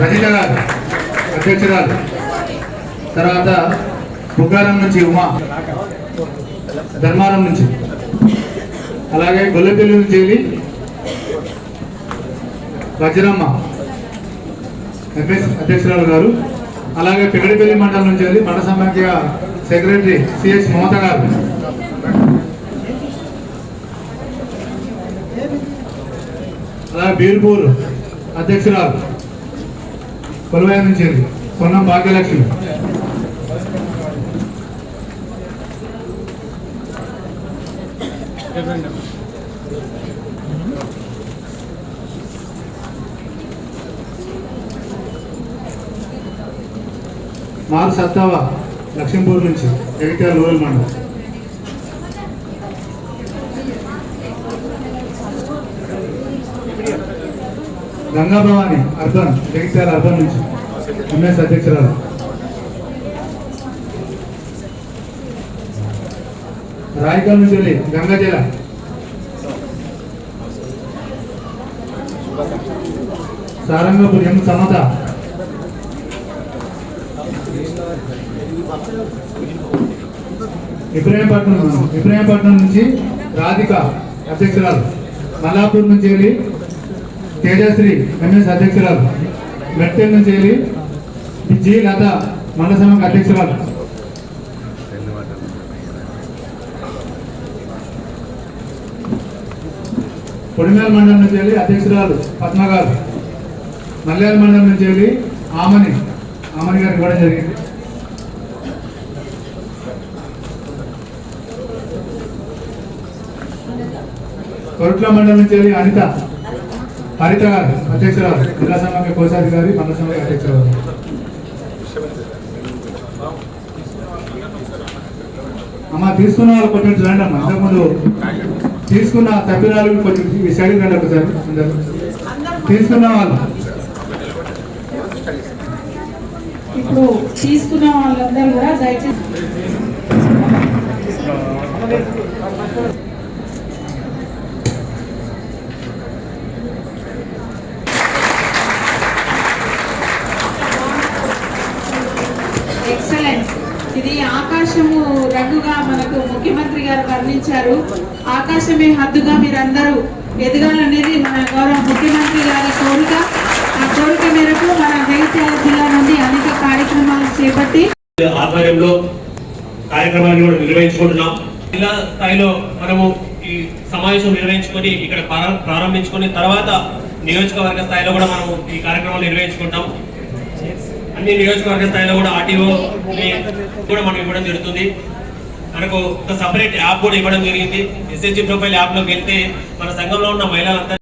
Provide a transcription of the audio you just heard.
రజిత గారు అధ్యక్షురాలు. తర్వాత బుగ్గారం నుంచి ఉమా ధర్మారం నుంచి. అలాగే గొల్లపల్లి నుంచి వెళ్ళి వజ్రమ్మ ఎంఎస్ అధ్యక్షురాలు గారు. అలాగే పెగడిపల్లి మండలం నుంచి వెళ్ళి మండల సమాఖ్య సెక్రటరీ సిఎస్ మమత గారు. అలాగే బీర్పూర్ అధ్యక్షురాలు. కొలవాయ నుంచి వెళ్ళి భాగ్యలక్ష్మి. మాకు సత్తావా లక్ష్మీపూర్ నుంచి జగిత్యాల రూరల్ మండలం. గంగాభవాని అర్బన్ జగిత్యాల అర్బన్ నుంచి. ఎంఎస్ అధ్యక్షురాలు. రాయకల్ నుంచి వెళ్ళి గంగా జిల్లా సారంగపూర్ ఎం సమత. ఇబ్రాహీంపట్నం ఇబ్రాహీంపట్నం నుంచి రాధిక అధ్యక్షురాలు. మల్లాపూర్ నుంచి వెళ్ళి తేజశ్రీ ఎంఎస్ అధ్యక్షురాలు. మెట్టెల్ నుంచి వెళ్ళి జి లత మండల సభకు అధ్యక్షురాలు. పొడిమేల మండలం నుంచి వెళ్ళి అధ్యక్షురాలు పద్మ గారు. మల్యాల మండలం నుంచి వెళ్ళి ఆమని ఆమని గారికి కూడా జరిగింది. కొరుట్ల మండలం నుంచి వెళ్ళి అనిత హరిత గారు అధ్యక్షురాలు జిల్లా సమాఖ్య కోశాధికారి మండల సమాఖ్య అధ్యక్షురాలు. అమ్మ తీసుకున్న వాళ్ళు కొంచెం చూడండి అమ్మా. ఇంతకుముందు తీసుకున్న తప్పిదాలు కొంచెం ఈ సైడ్ రండి ఒకసారి అందరూ. తీసుకున్న వాళ్ళు. ఇప్పుడు తీసుకున్న వాళ్ళందరూ కూడా దయచేసి ఎక్సలెంట్ ఇది ఆకాశము రంగుగా మనకు ముఖ్యమంత్రి గారు వర్ణించారు. ఆకాశమే హద్దుగా మీరందరూ ఎదగాలనేది మన గౌరవ ముఖ్యమంత్రి గారి కోరిక. ఆ కోరిక మేరకు మన జగిత్యాల జిల్లా నుండి అనేక కార్యక్రమాలు చేపట్టి ఆధ్వర్యంలో కార్యక్రమాన్ని కూడా నిర్వహించుకుంటున్నాం. జిల్లా స్థాయిలో మనము ఈ సమావేశం నిర్వహించుకొని ఇక్కడ ప్రారం- తర్వాత నియోజకవర్గ స్థాయిలో కూడా మనము ఈ కార్యక్రమాలు నిర్వహించుకుంటాం. అన్ని నియోజకవర్గ స్థాయిలో కూడా ఆర్టీఓ కూడా మనం ఇవ్వడం జరుగుతుంది. మనకు ఒక సపరేట్ యాప్ కూడా ఇవ్వడం జరిగింది. ఎస్ఎస్జి ప్రొఫైల్ యాప్లోకి వెళ్తే మన సంఘంలో ఉన్న మహిళలంతా